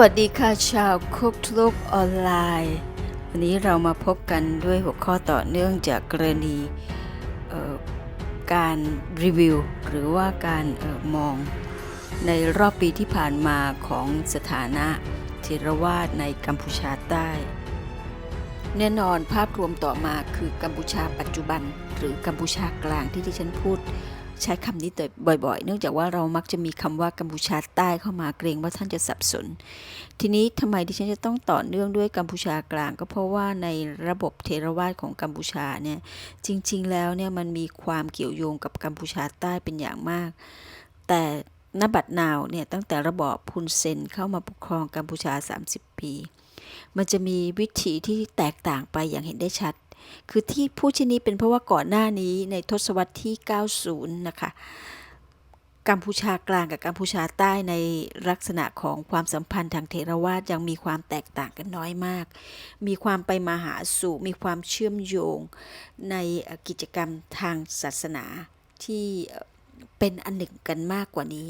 วัสดีค่ะชาวคุกโลกออนไลน์ วันนี้เรามาพบกันด้วยหัวข้อต่อเนื่องจากกรณีการรีวิว หรือว่าการออมองในรอบปีที่ผ่านมาของสถานะเทรวาสในกัมพูชาใต้ แน่นอนภาพรวมต่อมาคือกัมพูชาปัจจุบัน หรือกัมพูชากลางที่ที่ฉันพูด ใช้คำนี้บ่อยๆ เนื่องจากว่าเรามักจะมีคำว่ากัมพูชาใต้เข้ามาเกรงว่าท่านจะสับสน ทีนี้ทำไมที่ฉันจะต้องต่อเนื่องด้วยกัมพูชากลาง ก็เพราะว่าในระบบเทรวาสของกัมพูชาเนี่ยจริง ๆ แล้วเนี่ยมันมีความเกี่ยวโยงกับกัมพูชาใต้เป็นอย่างมาก แต่นบัดนาวเนี่ยตั้งแต่ระบอบพุนเซนเข้ามาปกครองกัมพูชา 30 ปี มันจะมีวิถีที่แตกต่างไปอย่างเห็นได้ชัด คือที่พูดเช่นนี้เป็นเพราะว่าก่อนหน้านี้ในทศวรรษที่ 90 นะคะ กัมพูชากลางกับกัมพูชาใต้ในลักษณะของความสัมพันธ์ทางเทรวาสยังมีความแตกต่างกันน้อยมาก มีความไปมาหาสู่มีความเชื่อมโยงในกิจกรรมทางศาสนาที่เป็นอันหนึ่งกันมากกว่านี้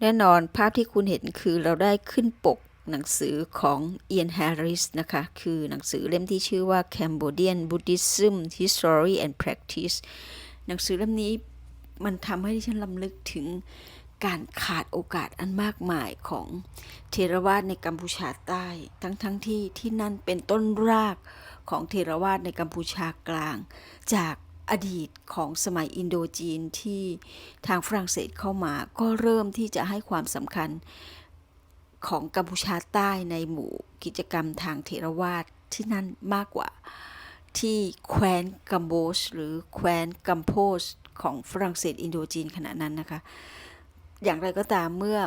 แน่นอนภาพที่คุณเห็นคือเราได้ขึ้นปก หนังสือของเอียนแฮร์ริสนะคะ คือหนังสือเล่มที่ชื่อว่า Cambodian Buddhism History and Practice หนังสือเล่มนี้มันทำให้ฉันลำลึกถึงการขาดโอกาสอันมากมายของเทรวาสในกัมพูชาใต้ ทั้งทั้งที่ที่นั่นเป็นต้นรากของเทรวาสในกัมพูชากลาง จากอดีตของสมัยอินโดจีนที่ทางฝรั่งเศสเข้ามา ก็เริ่มที่จะให้ความสำคัญ ของกัมพูชาใต้ในหมู่กิจกรรมทางเทรวาสที่นั่นมากกว่า ที่แคว้นกัมโบชหรือแคว้นกัมโพสของฝรั่งเศสอินโดจีนขณะนั้นนะคะ อย่างไรก็ตามเมื่อ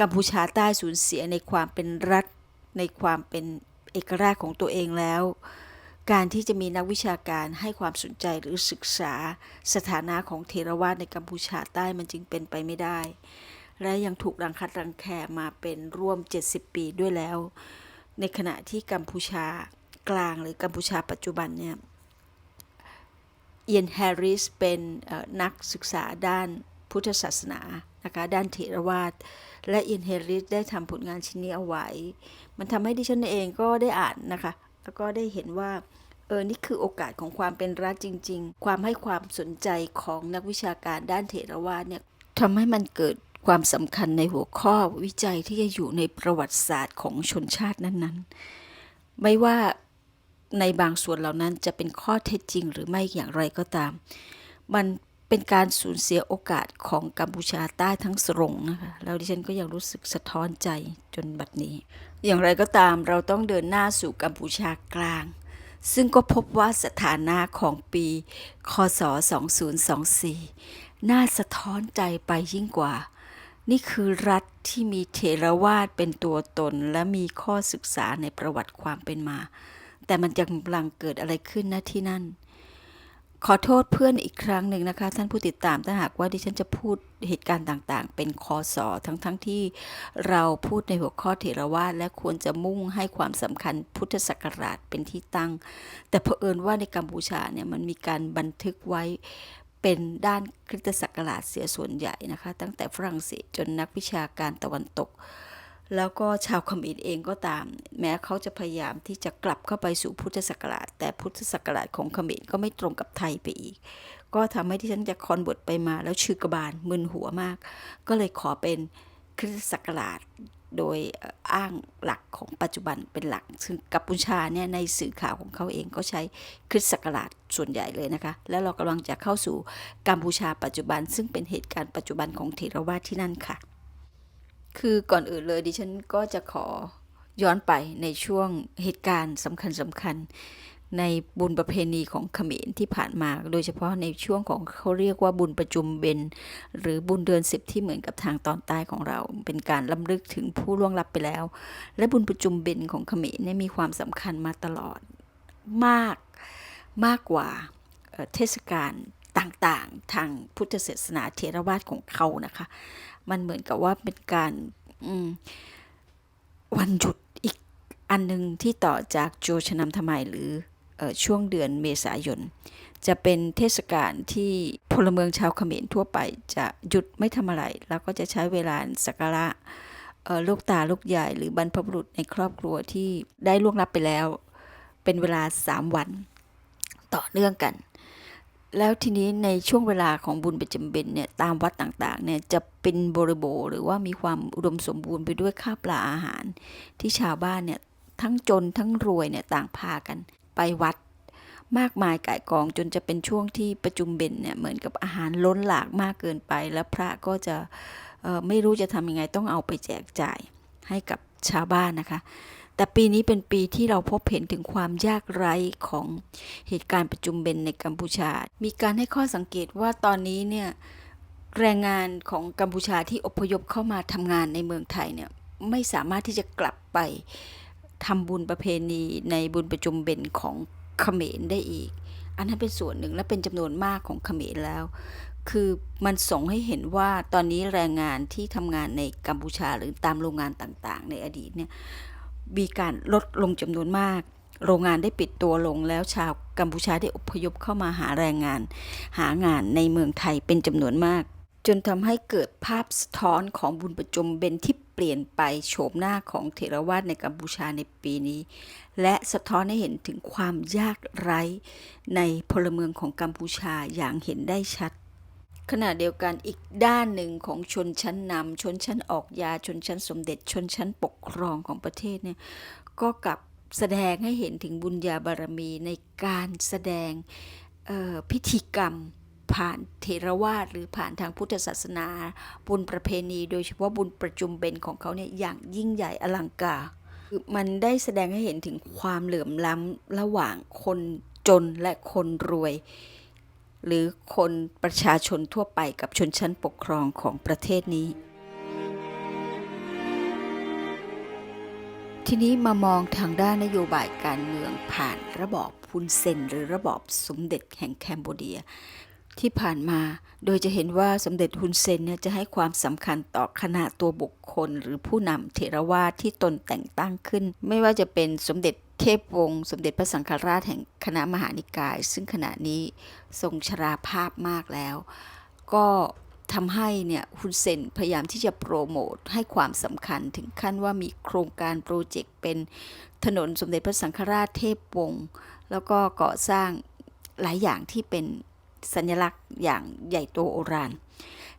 กัมพูชาใต้สูญเสียในความเป็นรัฐในความเป็นเอกราชของตัวเองแล้ว การที่จะมีนักวิชาการให้ความสนใจหรือศึกษาสถานะของเทรวาสในกัมพูชาใต้มันจึงเป็นไปไม่ได้ และยังถูกรังคัดรังแคมาเป็นร่วม 70 ปีด้วยแล้ว ในขณะที่กัมพูชากลางหรือกัมพูชาปัจจุบันเนี่ยเอียนแฮร์ริสเป็นนักศึกษาด้านพุทธศาสนานะคะด้านเถรวาทและเอียนแฮร์ริสได้ทำผลงานชิ้นนี้เอาไว้ มันทำให้ดิฉันเองก็ได้อ่านนะคะ แล้วก็ได้เห็นว่าเออ นี่คือโอกาสของความเป็นรัฐจริง ๆ ความให้ความสนใจของนักวิชาการด้านเถรวาทเนี่ยทำให้มันเกิด ความสำคัญในหัวข้อวิจัยที่จะอยู่ในประวัติศาสตร์ของชนชาตินั้นๆ ไม่ว่าในบางส่วนเหล่านั้นจะเป็นข้อเท็จจริงหรือไม่อย่างไรก็ตาม มันเป็นการสูญเสียโอกาสของกัมพูชาใต้ทั้งสรงนะคะแล้วดิฉันก็ยังรู้สึกสะท้อนใจจนบัดนี้ อย่างไรก็ตามเราต้องเดินหน้าสู่กัมพูชากลาง ซึ่งก็พบว่าสถานะของปีคศ 2024 น่าสะท้อนใจไปยิ่งกว่า นี่คือรัฐที่มีเทรวาสเป็นตัวตนและมีข้อศึกษาในประวัติความเป็นมา แต่มันยังกำลังเกิดอะไรขึ้นนะที่นั่น ขอโทษเพื่อนอีกครั้งหนึ่งนะคะ ท่านผู้ติดตามถ้าหากว่าดิฉันจะพูดเหตุการณ์ต่างๆ เป็นคอสอทั้งๆทที่เราพูดในหัวข้อเถรวาทและควรจะมุ่งให้ความสำคัญพุทธศักราชเป็นที่ตั้ง แต่เผอิญว่าในกัมพูชาเนี่ยมันมีการบันทึกไว้ เป็นด้านคริสตศักราชเสียส่วนใหญ่นะคะ ตั้งแต่ฝรั่งเศสจนนักวิชาการตะวันตก แล้วก็ชาวเขมรเองก็ตาม แม้เขาจะพยายามที่จะกลับเข้าไปสู่พุทธศักราช แต่พุทธศักราชของเขมรก็ไม่ตรงกับไทยไปอีก ก็ทำให้ที่ฉันจะคอนเวิร์ตไปมาแล้วชื่อกบาลมึนหัวมาก ก็เลยขอเป็นคริสตศักราช โดยอ้างหลักของปัจจุบันเป็นหลัก ซึ่งกัมพูชาเนี่ยในสื่อข่าวของเขาเองก็ใช้คริสตศักราชส่วนใหญ่เลยนะคะ แล้วเรากำลังจะเข้าสู่กัมพูชาปัจจุบัน ซึ่งเป็นเหตุการณ์ปัจจุบันของเทรวาสที่นั่นค่ะ คือก่อนอื่นเลยดิฉันก็จะขอย้อนไปในช่วงเหตุการณ์สำคัญสำคัญ ในบุญประเพณีของเขมรที่ผ่านมา โดยเฉพาะในช่วงของเขาเรียกว่าบุญประจุมเบนหรือบุญเดือนสิบที่เหมือนกับทางตอนใต้ของเรา เป็นการล้ำลึกถึงผู้ล่วงลับไปแล้ว และบุญประจุมเบนของเขมรเนี่ยมีความสำคัญมาตลอดมากมากกว่าเเทศกาลต่างๆ ทางพุทธศาสนาเทรวาสของเขานะคะ มันเหมือนกับว่าเป็นการวันหยุดอีกอันหนึ่งที่ต่อจากโจชนำทำไมหรือ ช่วงเดือนเมษายน จะเป็นเทศกาลที่พลเมืองชาวเขมรทั่วไป จะหยุดไม่ทำอะไร แล้วก็จะใช้เวลาสักการะลูกตาลูกใหญ่หรือบรรพบุรุษในครอบครัวที่ได้ล่วงลับไปแล้ว เป็นเวลาสามวันต่อเนื่องกัน แล้วทีนี้ในช่วงเวลาของบุญประจำเบ็นเนี่ยตามวัดต่างๆเนี่ยจะเป็นบริบูรณ์หรือว่ามีความอุดมสมบูรณ์ไปด้วยข้าวปลาอาหาร ที่ชาวบ้านเนี่ยทั้งจนทั้งรวยเนี่ยต่างพากัน ไปวัดมากมายก่ายกองจนจะเป็นช่วงที่ประจุมเบนเนี่ยเหมือนกับอาหารล้นหลากมากเกินไป แล้วพระก็จะไม่รู้จะทำยังไงต้องเอาไปแจกจ่ายให้กับชาวบ้านนะคะ แต่ปีนี้เป็นปีที่เราพบเห็นถึงความยากไร้ของเหตุการณ์ประจุมเบนในกัมพูชา มีการให้ข้อสังเกตว่าตอนนี้เนี่ยแรงงานของกัมพูชาที่อพยพเข้ามาทำงานในเมืองไทยเนี่ยไม่สามารถที่จะกลับไป ทำบุญประเพณีในบุญประจุมเบนของเขมรได้อีก อันนั้นเป็นส่วนหนึ่งและเป็นจำนวนมากของเขมรแล้ว คือมันส่งให้เห็นว่าตอนนี้แรงงานที่ทำงานในกัมพูชาหรือตามโรงงานต่างๆ ในอดีตเนี่ยมีการลดลงจำนวนมาก โรงงานได้ปิดตัวลงแล้วชาวกัมพูชาได้อพยพเข้ามาหาแรงงาน หางานในเมืองไทยเป็นจำนวนมาก จนทำให้เกิดภาพสะท้อนของบุญประจมเบนที่ ปลี่ยนไปโฉมหน้าของเถรวาทในกัมพูชาในปีนี้ และสะท้อนให้เห็นถึงความยากไร้ในพลเมืองของกัมพูชาอย่างเห็นได้ชัด ขณะเดียวกันอีกด้านหนึ่งของชนชั้นนำชนชั้นออกยาชนชั้นสมเด็จชนชั้นปกครองของประเทศเนี่ยก็กลับแสดงให้เห็นถึงบุญญาบารมีในการแสดงพิธีกรรม ผ่านเทรวาสหรือผ่านทางพุทธศาสนา บุญประเพณี โดยเฉพาะบุญประจุมเบนของเขาเนี่ยอย่างยิ่งใหญ่อลังการคือมันได้แสดงให้เห็นถึงความเหลื่อมล้ำระหว่างคนจนและคนรวย หรือคนประชาชนทั่วไปกับชนชั้นปกครองของประเทศนี้ ทีนี้มามองทางด้านนโยบายการเมืองผ่านระบอบฮุนเซนหรือระบอบสมเด็จแห่งแคนเบเดีย ที่ผ่านมา โดยจะเห็นว่าสมเด็จฮุนเซนเนี่ยจะให้ความสำคัญต่อคณะตัวบุคคล หรือผู้นำเถรวาทที่ตนแต่งตั้งขึ้น ไม่ว่าจะเป็นสมเด็จเทพวงศ์สมเด็จพระสังฆราชแห่งคณะมหานิกาย ซึ่งขณะนี้ทรงชราภาพมากแล้ว ก็ทำให้เนี่ยฮุนเซนพยายามที่จะโปรโมทให้ความสำคัญถึงขั้นว่ามีโครงการโปรเจกต์เป็นถนนสมเด็จพระสังฆราชเทพวงศ์แล้วก็ก่อสร้างหลายอย่างที่เป็น สัญลักษณ์อย่างใหญ่โตโอฬาร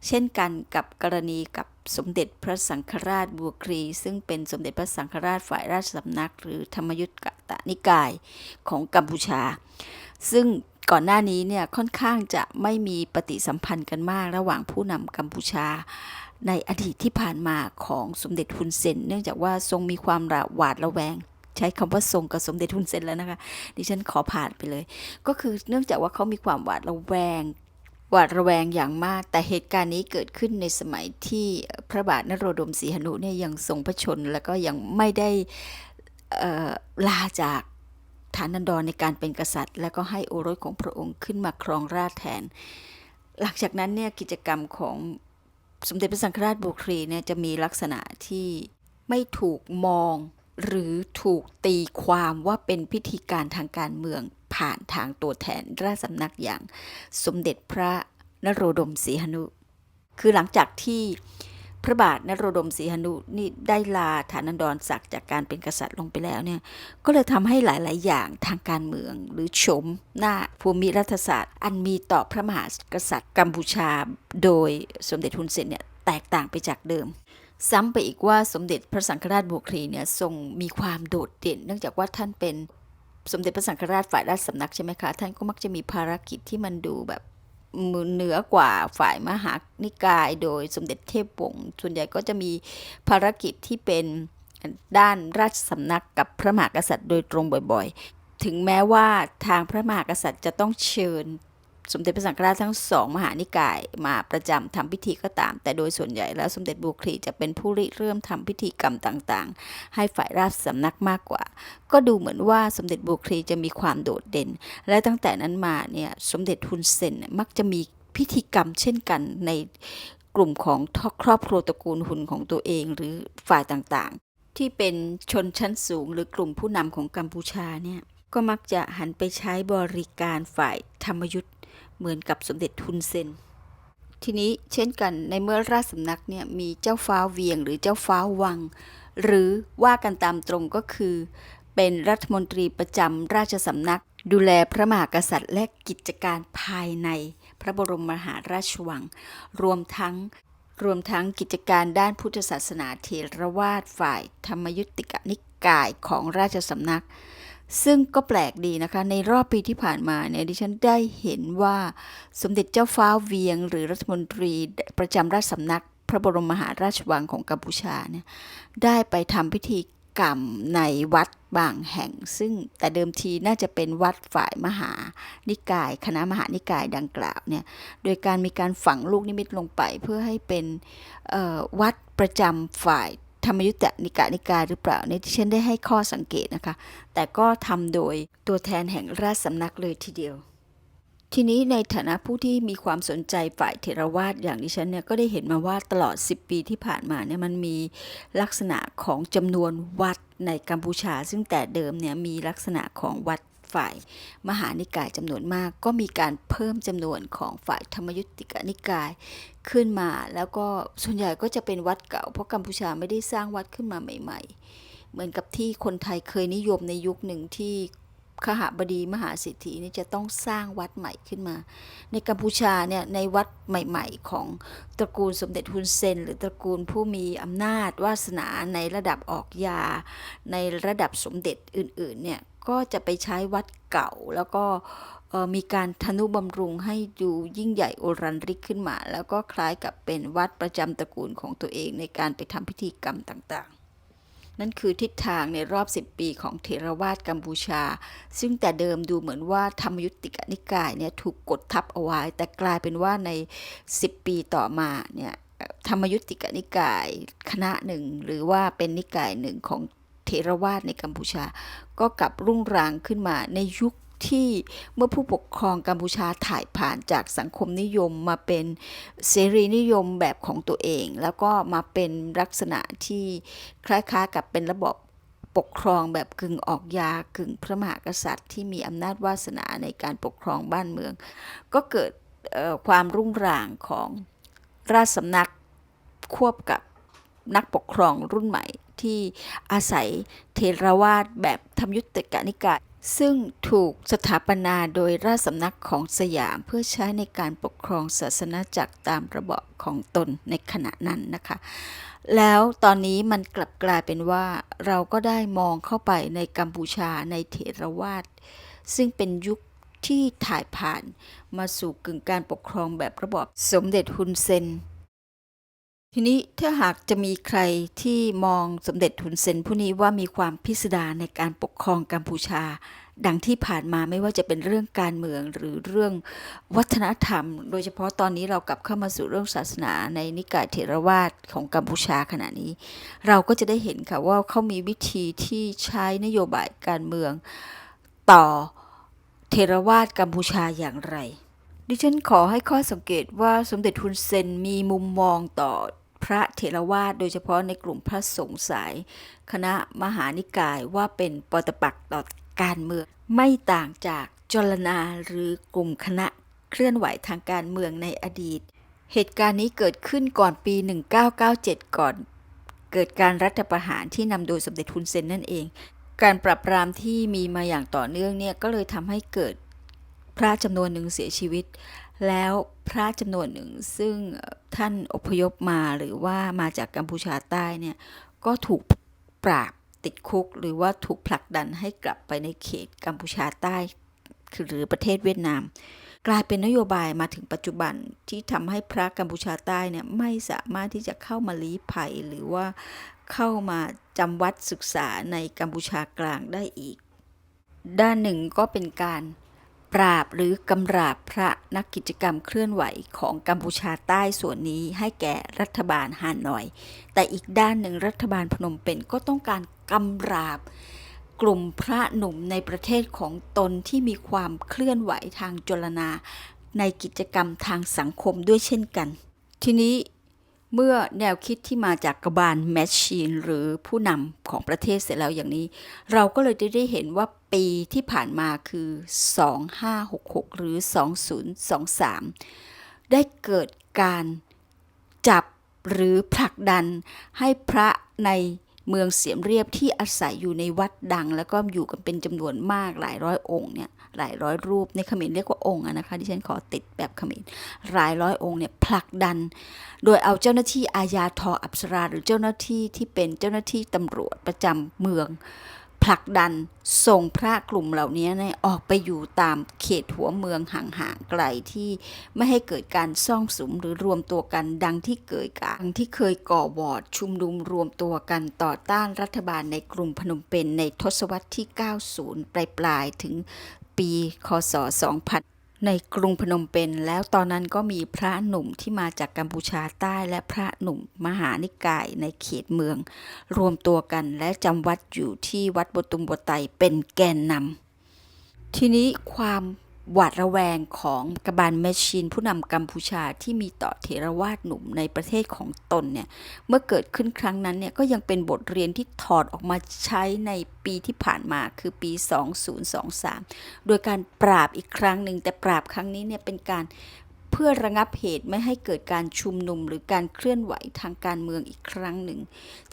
เช่นกันกับกรณีกับสมเด็จพระสังฆราชบัวครี ซึ่งเป็นสมเด็จพระสังฆราชฝ่ายราชสำนัก หรือธรรมยุทธกตนิกายของกัมพูชา ซึ่งก่อนหน้านี้เนี่ยค่อนข้างจะไม่มีปฏิสัมพันธ์กันมากระหว่างผู้นำกัมพูชา ในอดีตที่ผ่านมาของสมเด็จฮุนเซน เนื่องจากว่าทรงมีความระหวาดระแวง ใช้คำว่าทรงกับสมเด็จฮุนเซนแล้วนะคะ ดิฉันขอผ่านไปเลย ก็คือเนื่องจากว่าเขามีความหวาดระแวงหวาดระแวงอย่างมาก แต่เหตุการณ์นี้เกิดขึ้นในสมัยที่พระบาทนโรดมศรีหนุเนี่ยยังทรงพระชน แล้วก็ยังไม่ได้ลาจากฐานันดรในการเป็นกษัตริย์ แล้วก็ให้โอรสของพระองค์ขึ้นมาครองราชแทน หลังจากนั้นเนี่ยกิจกรรมของสมเด็จพระสังฆราชบุครีเนี่ยจะมีลักษณะที่ไม่ถูกมอง หรือถูกตีความว่าเป็นพิธีการทางการเมืองผ่านทางตัวแทนราชสำนักอย่างสมเด็จพระนโรดมศรีหนุ คือหลังจากที่พระบาทนโรดมศรีหนุนี่ได้ลาฐานันดรศักดิ์จากการเป็นกษัตริย์ลงไปแล้วเนี่ย ก็เลยทำให้หลาย ๆ อย่างทางการเมืองหรือโฉมหน้าภูมิรัฐศาสตร์ อันมีต่อพระมหากษัตริย์กัมพูชา โดยสมเด็จฮุนเซนเนี่ยแตกต่างไปจากเดิม ซ้ำไปอีกว่าสมเด็จพระสังฆราชบุครีเนี่ยทรงมีความโดดเด่น เนื่องจากว่าท่านเป็นสมเด็จพระสังฆราชฝ่ายราชสำนักใช่ไหมคะ ท่านก็มักจะมีภารกิจที่มันดูแบบมือเหนือกว่าฝ่ายมหานิกาย โดยสมเด็จเทพวงศ์ส่วนใหญ่ก็จะมีภารกิจที่เป็นด้านราชสำนักกับพระมหากษัตริย์โดยตรงบ่อยๆ ถึงแม้ว่าทางพระมหากษัตริย์จะต้องเชิญ สมเด็จพระสังฆราชทั้งสองมหานิกาย มาประจำทำพิธีก็ตาม แต่โดยส่วนใหญ่แล้วสมเด็จบุคลีจะเป็นผู้ริเริ่มทำพิธีกรรมต่างๆ ให้ฝ่ายราชสำนักมากกว่า ก็ดูเหมือนว่าสมเด็จบุคลีจะมีความโดดเด่น และตั้งแต่นั้นมาเนี่ยสมเด็จฮุนเซนมักจะมีพิธีกรรมเช่นกันในกลุ่มของครอบครัวตระกูลหุ่นของตัวเองหรือฝ่ายต่างๆ ที่เป็นชนชั้นสูงหรือกลุ่มผู้นำของกัมพูชาเนี่ยก็มักจะหันไปใช้บริการฝ่ายธรรมยุทธ์ เหมือนกับสมเด็จฮุนเซน ทีนี้เช่นกันในเมื่อราชสำนักเนี่ยมีเจ้าฟ้าเวียงหรือเจ้าฟ้าวัง หรือว่ากันตามตรงก็คือ เป็นรัฐมนตรีประจำราชสำนัก ดูแลพระมหากษัตริย์และกิจการภายในพระบรมมหาราชวัง รวมทั้งรวมทั้งกิจการด้านพุทธศาสนาเถรวาทฝ่ายธรรมยุติกนิกายของราชสำนัก ซึ่งก็แปลกดีนะคะ ในรอบปีที่ผ่านมาเนี่ยดิฉันได้เห็นว่าสมเด็จเจ้าฟ้าเวียง หรือรัฐมนตรีประจำราชสำนัก พระบรมมหาราชวังของกัมพูชาเนี่ยได้ไปทำพิธีกรรมในวัดบางแห่ง ซึ่งแต่เดิมทีน่าจะเป็นวัดฝ่ายมหานิกาย คณะมหานิกายดังกล่าวเนี่ยโดยการมีการฝังลูกนิมิตลงไปเพื่อให้เป็นวัดประจำฝ่าย ธรรมยุตนิกานิกายหรือเปล่าเนี่ยที่ฉันได้ให้ข้อสังเกตนะคะ แต่ก็ทำโดยตัวแทนแห่งราชสำนักเลยทีเดียว ทีนี้ในฐานะผู้ที่มีความสนใจฝ่ายเทรวาสอย่างดิฉันเนี่ยก็ได้เห็นมาว่าตลอด 10 ปีที่ผ่านมาเนี่ยมันมีลักษณะของจำนวนวัดในกัมพูชา ซึ่งแต่เดิมเนี่ยมีลักษณะของวัด ฝ่ายมหานิกายจำนวนมาก ก็มีการเพิ่มจำนวนของฝ่ายธรรมยุติกนิกายขึ้นมา แล้วก็ส่วนใหญ่ก็จะเป็นวัดเก่า เพราะกัมพูชาไม่ได้สร้างวัดขึ้นมาใหม่ ๆ เหมือนกับที่คนไทยเคยนิยมในยุคหนึ่งที่ขหบดีมหาเศรษฐีนี่จะต้องสร้างวัดใหม่ขึ้นมา ในกัมพูชาเนี่ยในวัดใหม่ๆ ของตระกูลสมเด็จฮุนเซน หรือตระกูลผู้มีอำนาจวาสนาในระดับออกยา ในระดับสมเด็จอื่นๆเนี่ย ก็จะไปใช้วัดเก่าแล้วก็มีการทนุบำรุงให้ดูยิ่งใหญ่โอรันริกขึ้นมา แล้วก็คล้ายกับเป็นวัดประจำตระกูลของตัวเองในการไปทำพิธีกรรมต่างๆ นั่นคือทิศทางในรอบ 10 ปีของเถรวาทกัมพูชา ซึ่งแต่เดิมดูเหมือนว่าธรรมยุติกนิกายเนี่ยถูกกดทับเอาไว้ แต่กลายเป็นว่าใน 10 ปีต่อมาเนี่ยธรรมยุติกนิกายคณะหนึ่งหรือว่าเป็นนิกายหนึ่งของ เถรวาทในกัมพูชา ก็กลับรุ่งรางขึ้นมาในยุคที่เมื่อผู้ปกครองกัมพูชาถ่ายผ่านจากสังคมนิยมมาเป็นเสรีนิยมแบบของตัวเอง แล้วก็มาเป็นลักษณะที่คล้ายๆกับเป็นระบบปกครองแบบกึ่งออกยากึ่งพระมหากษัตริย์ ที่มีอำนาจวาสนาในการปกครองบ้านเมือง ก็เกิดความรุ่งรางของราชสำนักควบกับ นักปกครองรุ่นใหม่ที่อาศัยเทรวาสแบบธรรมยุติกนิกายซึ่งถูกสถาปนาโดยราชสำนักของสยามเพื่อใช้ในการปกครองศาสนาจักรตามระบอบของตนในขณะนั้นนะคะ แล้วตอนนี้มันกลับกลายเป็นว่าเราก็ได้มองเข้าไปในกัมพูชาในเถรวาทซึ่งเป็นยุคที่ถ่ายผ่านมาสู่กึ่งการปกครองแบบระบอบสมเด็จฮุนเซน ทีนี้ถ้าหากจะมีใครที่มองสมเด็จฮุนเซนผู้นี้ว่ามีความพิสดารในการปกครองกัมพูชา ดังที่ผ่านมาไม่ว่าจะเป็นเรื่องการเมืองหรือเรื่องวัฒนธรรม โดยเฉพาะตอนนี้เรากลับเข้ามาสู่เรื่องศาสนาในนิกายเถรวาทของกัมพูชาขณะนี้ เราก็จะได้เห็นค่ะว่าเขามีวิธีที่ใช้นโยบายการเมืองต่อเทรวาทกัมพูชาอย่างไร ดิฉันขอให้ข้อสังเกตว่าสมเด็จฮุนเซนมีมุมมองต่อ พระเถรวาทโดยเฉพาะในกลุ่มพระสงฆ์สาย คณะมหานิกายว่าเป็นปตปักษ์ต่อการเมือง ไม่ต่างจากจลนาหรือกลุ่มคณะเคลื่อนไหวทางการเมืองในอดีต เหตุการณ์นี้เกิดขึ้นก่อนปี 1997 ก่อน เกิดการรัฐประหารที่นำโดยสมเด็จฮุนเซนนั่นเอง การปรับปรามที่มีมาอย่างต่อเนื่องเนี่ยก็เลยทำให้เกิดพระจำนวนหนึ่งเสียชีวิต แล้วพระจำนวนหนึ่งซึ่งท่านอพยพมาหรือว่ามาจากกัมพูชาใต้เนี่ยก็ถูกปราบติดคุก หรือว่าถูกผลักดันให้กลับไปในเขตกัมพูชาใต้ หรือประเทศเวียดนาม กลายเป็นนโยบายมาถึงปัจจุบันที่ทำให้พระกัมพูชาใต้เนี่ยไม่สามารถที่จะเข้ามาลี้ภัยหรือว่าเข้ามาจำวัดศึกษาในกัมพูชากลางได้อีก ด้านหนึ่งก็เป็นการ ปราบหรือกำราบพระนักกิจกรรมเคลื่อนไหวของกัมพูชาใต้ส่วนนี้ให้แก่รัฐบาลฮานอย แต่อีกด้านหนึ่งรัฐบาลพนมเปญก็ต้องการกำราบกลุ่มพระหนุ่มในประเทศของตนที่มีความเคลื่อนไหวทางจลนา ในกิจกรรมทางสังคมด้วยเช่นกัน ทีนี้ เมื่อแนวคิดที่มาจากกบาลแมชชีนหรือผู้นำของประเทศเสร็จแล้วอย่างนี้ เราก็เลยได้เห็นว่าปีที่ผ่านมาคือ 2566 หรือ 2023 ได้เกิดการจับหรือผลักดันให้พระในเมืองเสียมเรียบที่อาศัยอยู่ในวัดดัง แล้วก็อยู่กันเป็นจำนวนมากหลายร้อยองค์เนี่ย หลายร้อยรูปในเขมรเรียกว่าองค์นะคะที่ฉันขอติดแบบเขมรหลายร้อยองค์เนี่ยผลักดัน โดยเอาเจ้าหน้าที่อาญาทออับสรา หรือเจ้าหน้าที่ที่เป็นเจ้าหน้าที่ตำรวจประจำเมืองผลักดันส่งพระกลุ่มเหล่านี้เนี่ยออกไปอยู่ตามเขตหัวเมืองห่างๆไกลที่ไม่ให้เกิดการซ่องสุมหรือรวมตัวกันดังที่เกิดการที่เคยก่อวอร์ดชุมนุมรวมตัวกันต่อต้านรัฐบาลในกรุงพนมเปญในทศวรรษที่ 90 ปลายๆถึง ปี คศ 2000 ในกรุงพนมเปญแล้วตอนนั้นก็มีพระหนุ่มที่มาจากกัมพูชาใต้และพระหนุ่มมหานิกายในเขตเมือง รวมตัวกันและจำวัดอยู่ที่วัดบตุมบไตเป็นแกนนำทีนี้ความ หวาดระแวงของกบาลแมชชีนผู้นำกัมพูชาที่มีต่อเทรวาสหนุ่มในประเทศของตนเนี่ยเมื่อเกิดขึ้นครั้งนั้นเนี่ยก็ยังเป็นบทเรียนที่ถอดออกมาใช้ในปีที่ผ่านมาคือปี 2023 โดยการปราบอีกครั้งหนึ่งแต่ปราบครั้งนี้เนี่ยเป็นการ เพื่อระงับเหตุไม่ให้เกิดการชุมนุมหรือการเคลื่อนไหวทางการเมืองอีกครั้งหนึ่ง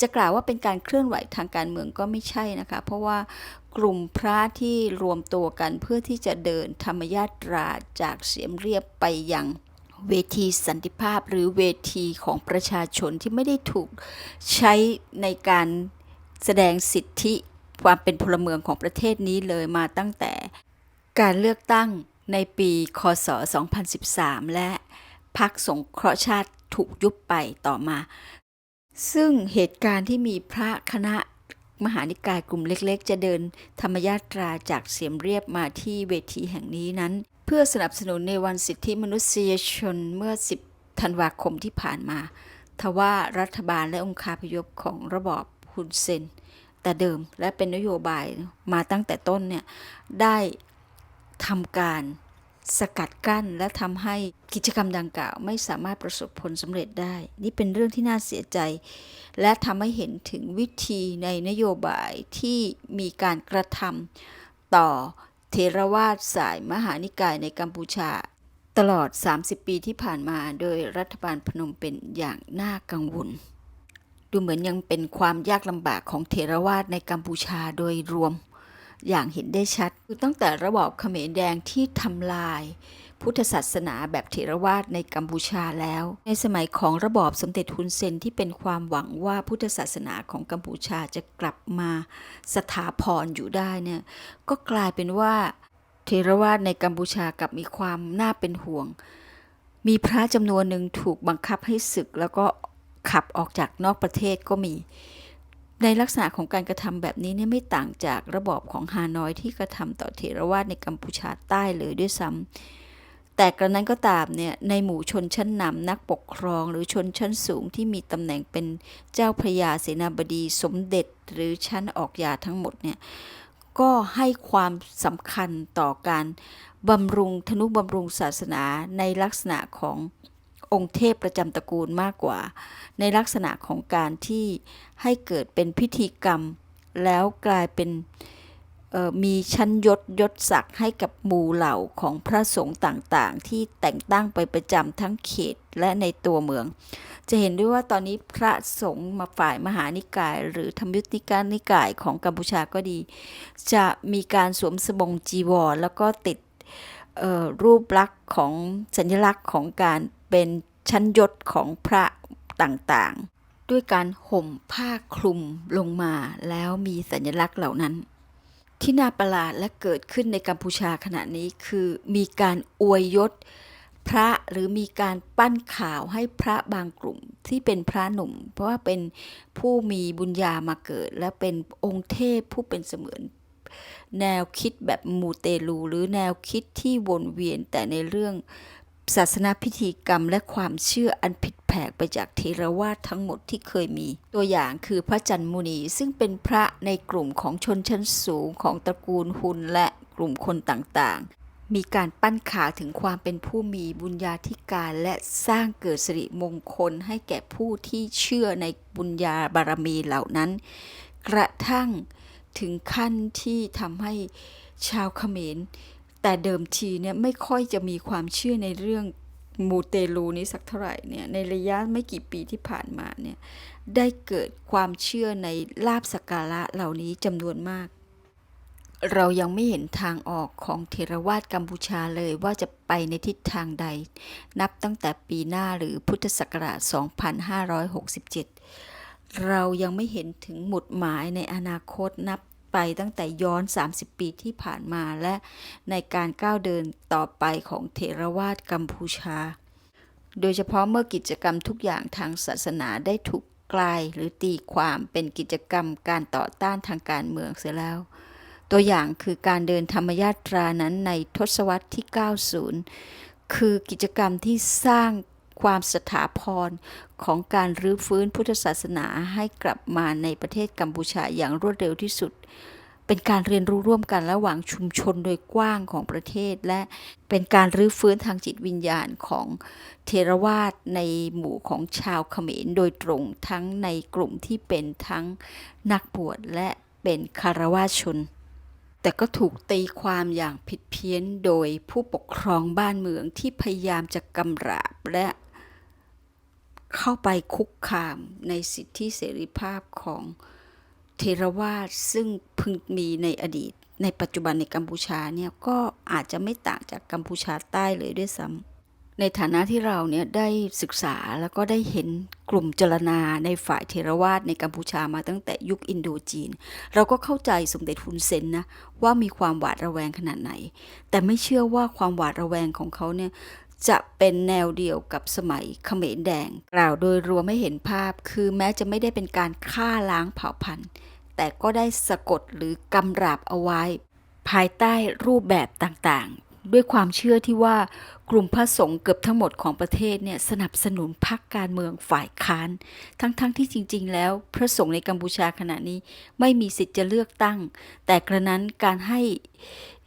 จะกล่าวว่าเป็นการเคลื่อนไหวทางการเมืองก็ไม่ใช่นะคะ เพราะว่ากลุ่มพระที่รวมตัวกันเพื่อที่จะเดินธรรมยาตราจากเสียมเรียบไปยังเวทีสันติภาพหรือเวทีของประชาชนที่ไม่ได้ถูกใช้ในการแสดงสิทธิความเป็นพลเมืองของประเทศนี้เลยมาตั้งแต่การเลือกตั้ง ในปีคศ 2013 และพรรคสงเคราะห์ชาติถูกยุบไปต่อมา ซึ่งเหตุการณ์ที่มีพระคณะมหานิกายกลุ่มเล็กๆ จะเดินธรรมยาตราจากเสียมเรียบมาที่เวทีแห่งนี้นั้น เพื่อสนับสนุนในวันสิทธิมนุษยชนเมื่อ 10 ธันวาคมที่ผ่านมา ทว่ารัฐบาลและองค์คาพยพของระบอบฮุนเซนแต่เดิมและเป็นนโยบายมาตั้งแต่ต้นเนี่ยได้ ทำการสกัดกั้นและทำให้กิจกรรมดังกล่าว ไม่สามารถประสบผลสำเร็จได้ นี่เป็นเรื่องที่น่าเสียใจ และทำให้เห็นถึงวิธีในนโยบายที่มีการกระทำต่อเทรวาสสายมหานิกายในกัมพูชา ตลอด 30 ปีที่ผ่านมาโดยรัฐบาลพนมเป็นอย่างน่ากังวล ดูเหมือนยังเป็นความยากลำบากของเทรวาสในกัมพูชาโดยรวม อย่างเห็นได้ชัดคือตั้งแต่ระบอบเขมรแดงที่ทำลาย พุทธศาสนาแบบเถรวาทในกัมพูชาแล้ว ในสมัยของระบอบสมเด็จฮุนเซนที่เป็นความหวังว่าพุทธศาสนาของกัมพูชาจะกลับมาสถาพรอยู่ได้เนี่ยก็กลายเป็นว่าเทรวาทในกัมพูชากับมีความน่าเป็นห่วง มีพระจำนวนหนึ่งถูกบังคับให้ศึกแล้วก็ขับออกจากนอกประเทศก็มี ในลักษณะของการกระทำแบบนี้เนี่ยไม่ต่างจากระบอบของฮานอยที่กระทำต่อเทรวาสในกัมพูชาใต้เลยด้วยซ้ำแต่กระนั้นก็ตามเนี่ยในหมู่ชนชั้นนำนักปกครองหรือชนชั้นสูงที่มีตำแหน่งเป็นเจ้าพระยาเสนาบดีสมเด็จหรือชั้นออกยาทั้งหมดเนี่ยก็ให้ความสำคัญต่อการบำรุงธนุบำรุงศาสนาในลักษณะของ องค์เทพประจำตระกูลมากกว่า ในลักษณะของการที่ให้เกิดเป็นพิธีกรรม แล้วกลายเป็นมีชั้นยศยศศักดิ์ให้กับหมู่เหล่าของพระสงฆ์ต่างๆ ที่แต่งตั้งไปประจำทั้งเขตและในตัวเมือง จะเห็นด้วยว่าตอนนี้พระสงฆ์มาฝ่ายมหานิกาย หรือธรรมยุติการนิกายของกัมพูชาก็ดี จะมีการสวมสบงจีวรแล้วก็ติด รูปลักษณ์ของสัญลักษณ์ของการเป็นชั้นยศของพระต่างๆ ด้วยการห่มผ้าคลุมลงมาแล้วมีสัญลักษณ์เหล่านั้น ที่น่าประหลาดและเกิดขึ้นในกัมพูชาขณะนี้คือมีการอวยยศพระหรือมีการปั้นข่าวให้พระบางกลุ่มที่เป็นพระหนุ่ม เพราะว่าเป็นผู้มีบุญญามาเกิด และเป็นองค์เทพผู้เป็นเสมือน แนวคิดแบบมูเตลู หรือแนวคิดที่วนเวียนแต่ในเรื่องศาสนาพิธีกรรมและความเชื่ออันผิดแผกไปจากเทรวาสทั้งหมดที่เคยมี ตัวอย่างคือพระจันมุนีซึ่งเป็นพระในกลุ่มของชนชั้นสูงของตระกูลหุนและกลุ่มคนต่างๆ มีการปั้นขาถึงความเป็นผู้มีบุญญาธิการและสร้างเกิดสิริมงคลให้แก่ผู้ที่เชื่อในบุญญาบารมีเหล่านั้น กระทั่ง ถึงขั้นที่ทำให้ชาวเขมร แต่เดิมทีเนี่ยไม่ค่อยจะมีความเชื่อในเรื่องมูเตลูนี้สักเท่าไหร่เนี่ยในระยะไม่กี่ปีที่ผ่านมาเนี่ยได้เกิดความเชื่อในลาบสกการะเหล่านี้จำนวนมาก เรายังไม่เห็นทางออกของเทรวาสกัมพูชาเลยว่าจะไปในทิศทางใด นับตั้งแต่ปีหน้าหรือพุทธศักราช 2567 เรายังไม่เห็นถึงหมุดหมายในอนาคตนับไปตั้งแต่ย้อน 30 ปีที่ผ่านมาและในการก้าวเดินต่อไปของเทรวาสกัมพูชา โดยเฉพาะเมื่อกิจกรรมทุกอย่างทางศาสนาได้ถูกกลายหรือตีความเป็นกิจกรรมการต่อต้านทางการเมืองเสียแล้ว ตัวอย่างคือการเดินธรรมยาตรานั้นในทศวรรษที่ 90 คือกิจกรรมที่สร้าง ความสถาพรของการรื้อฟื้นพุทธศาสนาให้กลับมาในประเทศกัมพูชาอย่างรวดเร็วที่สุด เป็นการเรียนรู้ร่วมกันระหว่างชุมชนโดยกว้างของประเทศ และเป็นการรื้อฟื้นทางจิตวิญญาณของเทรวาสในหมู่ของชาวเขมรโดยตรงทั้งในกลุ่มที่เป็นทั้งนักบวชและเป็นคารวาชนแต่ก็ถูกตีความอย่างผิดเพี้ยนโดยผู้ปกครองบ้านเมืองที่พยายามจะกำราบและ เข้าไปคุกคามในสิทธิเสรีภาพของเทรวาสซึ่งพึงมีในอดีต ในปัจจุบันในกัมพูชาเนี่ยก็อาจจะไม่ต่างจากกัมพูชาใต้เลยด้วยซ้ำในฐานะที่เราเนี่ยได้ศึกษาแล้วก็ได้เห็นกลุ่มจรณาในฝ่ายเทรวาสในกัมพูชามาตั้งแต่ยุคอินโดจีน เราก็เข้าใจสมเด็จฮุนเซนนะว่ามีความหวาดระแวงขนาดไหน แต่ไม่เชื่อว่าความหวาดระแวงของเขาเนี่ย จะเป็นแนวเดียวกับสมัยเขมรแดง กล่าวโดยรวมไม่เห็นภาพ คือแม้จะไม่ได้เป็นการฆ่าล้างเผ่าพันธุ์ แต่ก็ได้สะกดหรือกำราบเอาไว้ ภายใต้รูปแบบต่างๆ ด้วยความเชื่อที่ว่ากลุ่มพระสงฆ์เกือบทั้งหมดของประเทศเนี่ยสนับสนุนพรรคการเมืองฝ่ายค้าน ทั้งๆทที่จริง ๆ แล้วพระสงฆ์ในกัมพูชาขณะนี้ไม่มีสิทธิ์จะเลือกตั้ง แต่กระนั้นการให้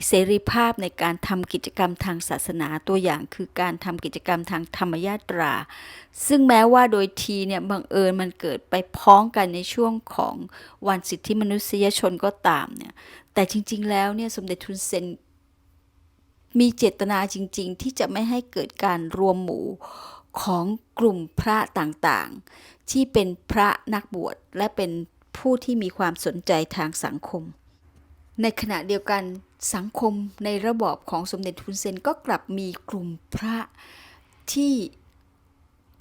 เสรีภาพในการทำกิจกรรมทางศาสนาตัวอย่างคือการทำกิจกรรมทางธรรมยาตรา ซึ่งแม้ว่าโดยทีเนี่ยบังเอิญมันเกิดไปพ้องกันในช่วงของวันสิทธิมนุษยชนก็ตามเนี่ยแต่จริง ๆ แล้วเนี่ยสมเด็จทุนเซน มีเจตนาจริง ๆ ที่จะไม่ให้เกิดการรวมหมู่ของกลุ่มพระต่างๆ ที่เป็นพระนักบวชและเป็นผู้ที่มีความสนใจทางสังคม ในขณะเดียวกันสังคมในระบอบของสมเด็จทุนเซนก็กลับมีกลุ่มพระที่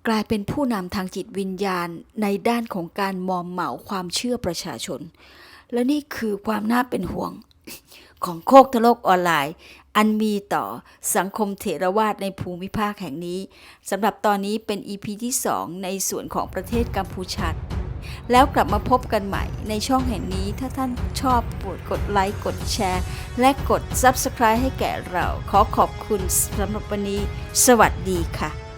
กลายเป็นผู้นำทางจิตวิญญาณในด้านของการมอมเหมาความเชื่อประชาชน และนี่คือความน่าเป็นห่วงของโคกทะโลกออนไลน์ อันมีต่อสังคมเถรวาทในภูมิภาคแห่งนี้สำหรับตอนนี้เป็น EP ที่ 2 ในส่วนของประเทศกัมพูชาแล้วกลับมาพบกันใหม่ในช่องแห่งนี้ถ้าท่านชอบโปรดกดไลค์ กดแชร์ และกด Subscribe ให้แก่เรา ขอขอบคุณสำหรับวันนี้ สวัสดีค่ะ